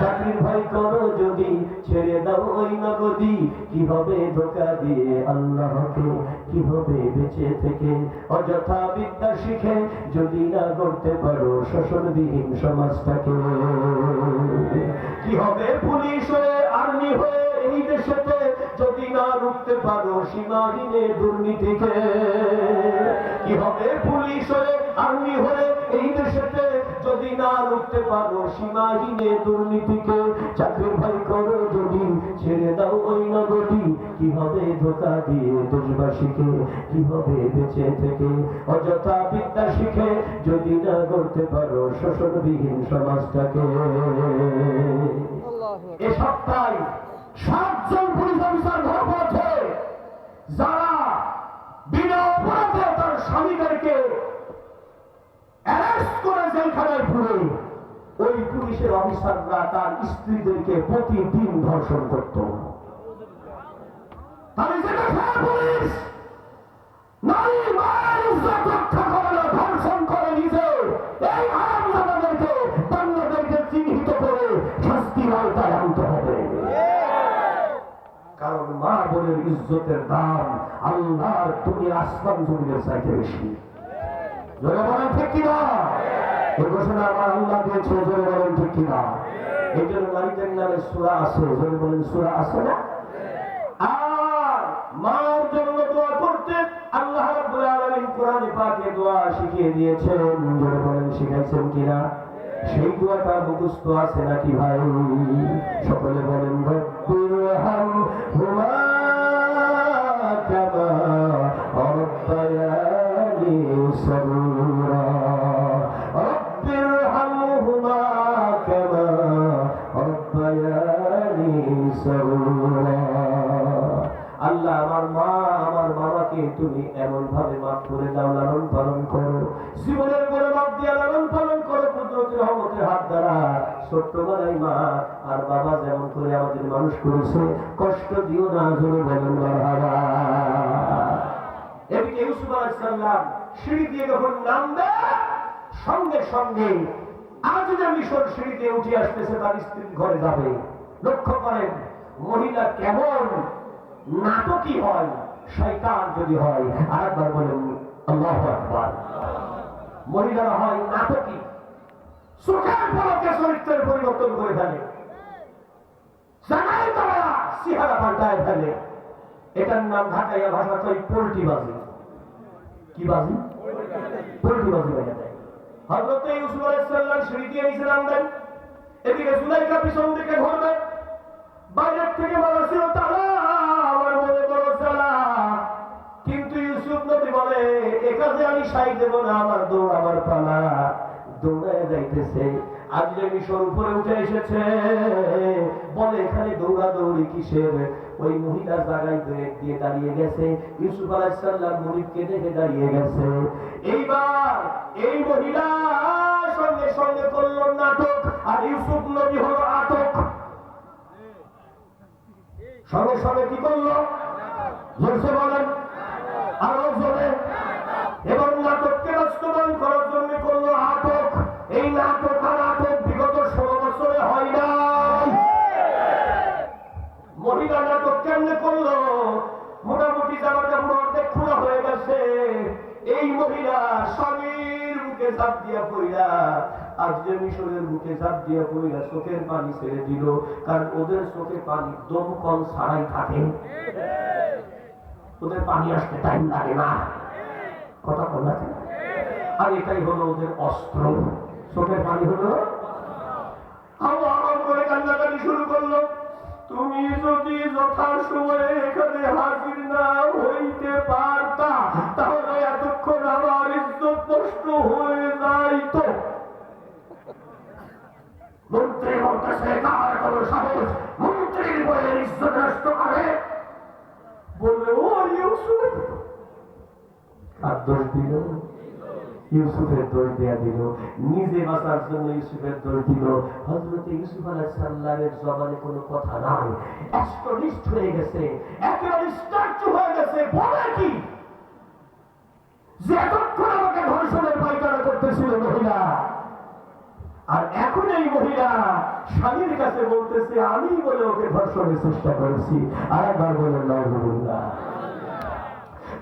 চাকরির ভয় করো যদি, ছেড়ে দাও ওই নগদি। কি হবে ধোকা দিয়ে আল্লাহকে কি হবে বেঁচে থেকে? অযথা বিদ্যা শিখে যদি না করতে পারো শোষণবিহীন সমাজটাকে। কি হবে পুলিশ হয়ে, আর্মি হয়ে এই দেশেতে যদি না রুখতে পারো সীমাহীনে দুর্নীতিকে কি? হবে পুলিশ হয়ে আর্মি হয়ে এই দেশেতে যদি না রুখতে পারো সীমাহীনে দুর্নীতিকে চাকরির ভাই করো যদি ছেড়ে দাও ওই নগরী কি হবে ধোকা দিয়ে দেশবাসীকে? কি হবে বেঁচে থেকে? অযথা বিদ্যা শিখে যদি না করতে পারো শোষণবিহীন সমাজটাকে। এ সপ্তাহে সাতজন পুলিশ অফিসার ধরা পড়েছে। যারা বিনা অপরাধে তার স্বামীদেরকে অ্যারেস্ট করে জেলখানায় পুরে, ওই পুলিশের অফিসাররা তার স্ত্রীদেরকে প্রতিদিন ধর্ষণ করত। তাহলে যেটা পুলিশ কারণ মা বোনের ইজ্জতের দাম আল্লাহর তুমি আসমান জমিনের চাইতে বেশি। জোরে বলেন, ঠিক কিনা এই ঘোষণা আমার আল্লাহ দিয়েছে জোরে বলেন, ঠিক কিনা এই জন্য নামে সুরা আছে জোরে বলেন, সুরা আছে না? আর মার জন্য দোয়া করতে আল্লাহ রাব্বুল আলামিন কোরআনে পাকে দোয়া শিখিয়ে দিয়েছেন। জোরে বলেন, শিখাইছেন কিনা সেই দোয়াটা মুখস্থ আছে নাকি ভাই? সকলে বলেন হামহুমা কামা রব্বায়ানি আল্লাহ, আমার মা, আমার বাবাকে তুমি এমন ভাবে মাফ করে দাও লালন পালন করো। জীবনের করে মাপ দিয়ে লালন পালন হাত দ্বারা মানুষ কষ্ট সিঁড়ি দিয়ে যখন নামবে, সঙ্গে সঙ্গে আজ যে মিশর সিঁড়ি দিয়ে উঠে আসতেছে, তার স্ত্রী ঘরে যাবে। লক্ষ্য করেন, মহিলা কেমন নাটকই হয়, শয়তান যদি হয়, আরেকবার বলেন মহিলারা হয় নাটকই চোখের পলকে চরিত্রের পরিবর্তন করে ফেলে। জানাই তারা সিহারা পাল্টায় ফেলে। এটার নাম ঢাকাইয়া ভাষা কই পোল্ট্রি বাজি। কি বাজি? পোল্ট্রি বাজি যায় হজরত ইউসুফ দিয়ে এদিকে পিছন দিকে বাইরের থেকে বলা ছিল আমার মনে বড় কিন্তু ইউসুফ নবী বলে, এ আমি সাই দেব না, আমার দৌড় আমার পালা। দৌড়ায় যাইতেছে। আজ যে মিশর উপরে উঠে এসেছে, বলে, এখানে দৌড়া দৌড়ি কিসের? ওই মহিলা জায়গায় ব্রেক দিয়ে দাঁড়িয়ে গেছে। ইউসুফ আলাইসাল্লাম মুরিদকে দেখে দাঁড়িয়ে গেছে। এইবার এই মহিলা সঙ্গে সঙ্গে করল নাটক, আর ইউসুফ নবী হলো আটক। সঙ্গে সঙ্গে কি করল? জোরসে বলেন। আরও স্বামীর মুখে ঝাঁপ দিয়া পড়িয়া আজকে মিশরের মুখে ঝাঁপ দিয়া পড়িয়া চোখের পানি ছেড়ে দিল। কারণ ওদের চোখে পানি দমকল ছাড়াই থাকে। ওদের পানি আসতে টাইম লাগে না। কথা বল আর এটাই হলো ওদের অস্ত্র। চোখের পানি হলো করে কান্নাকাটি শুরু করল। তুমি যদি যথা সময়ে এখানে হাজির না হইতে পারতা, তাহলে এতক্ষণ নষ্ট হয়ে যাইত মন্ত্রী বলতেছে কার কোন সাহস মন্ত্রীর বইয়ের ইজ্জত নষ্ট করে। বললে ও ইউসুফ। কার দোষ দিল। ইউসুফের দোষ দেয়া দিল। নিজে বাঁচার জন্য ইউসুফের দোষ দিল। হজরত ইউসুফ আলাইসাল্লামের জবানে কোনো কথা নাই। অষ্টনিষ্ঠ হয়ে গেছে একেবারে স্ট্যাচু হয়ে গেছে। বলে কি? যে এতক্ষণ আমাকে ধর্ষণের করতেছিল মহিলা, আর এখন এই মহিলা স্বামীর কাছে বলতেছে, আমি বলে ওকে ধর্ষণের চেষ্টা করেছি। আর একবার নজরুল্লাহ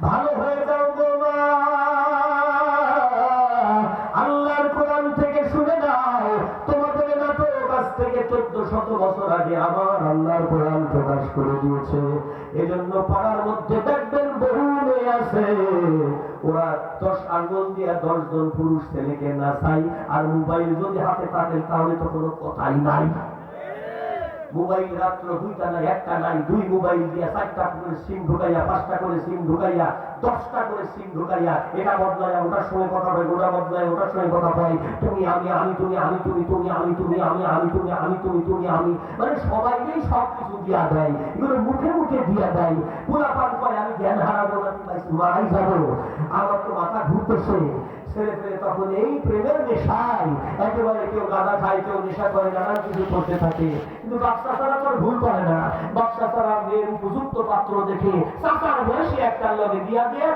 ভালো হয়ে যাও আল্লাহর কোরআন থেকে শুনে নাও, তোমাদের নাটক থেকে চোদ্দ শত বছর আগে আমার আল্লাহর কোরআন প্রকাশ করে দিয়েছে। এজন্য পাড়ার মধ্যে আছে। ওরা দশ আঙ্গুল দিয়ে দশ জন পুরুষ ছেলেকে নাচাই আর মোবাইল যদি হাতে থাকে তাহলে তো কোনো কথাই নাই। মোবাইল রাত্র দুইটা নাই, একটা নাই, দুই মোবাইল দিয়া চারটা করে সিম ঢুকাইয়া, পাঁচটা করে সিম ঢুকাইয়া, দশটা করে সিম ঢুকাইয়া, এটা বদলায় ওটার সঙ্গে কথা হয় ওটা বদলায় ওটার সঙ্গে কথা হয় তুমি, আমি আমি, তুমি আমি, তুমি তুমি, আমি তুমি, আমি আমি, তুমি আমি, তুমি তুমি, আমি মানে সবাইকেই সব কিছু দিয়া দেয়, এগুলো মুখে মুখে দিয়া দেয়। পুরা পান করে আমি জ্ঞান হারাবো না মারাই যাব। আমার তো মাথা ঘুরতেছে। ছেলে পেলে তখন এই প্রেমের নেশায় একেবারে কেউ গাঁদা খায়, কেউ নেশা করে, নানান কিছু করতে থাকে। কিন্তু বাচ্চা ছাড়া তোর ভুল করে না। বাচ্চা ছাড়া মেয়ের উপযুক্ত পাত্র দেখে চাচার বয়সে একটা লগে দিয়া দিয়ে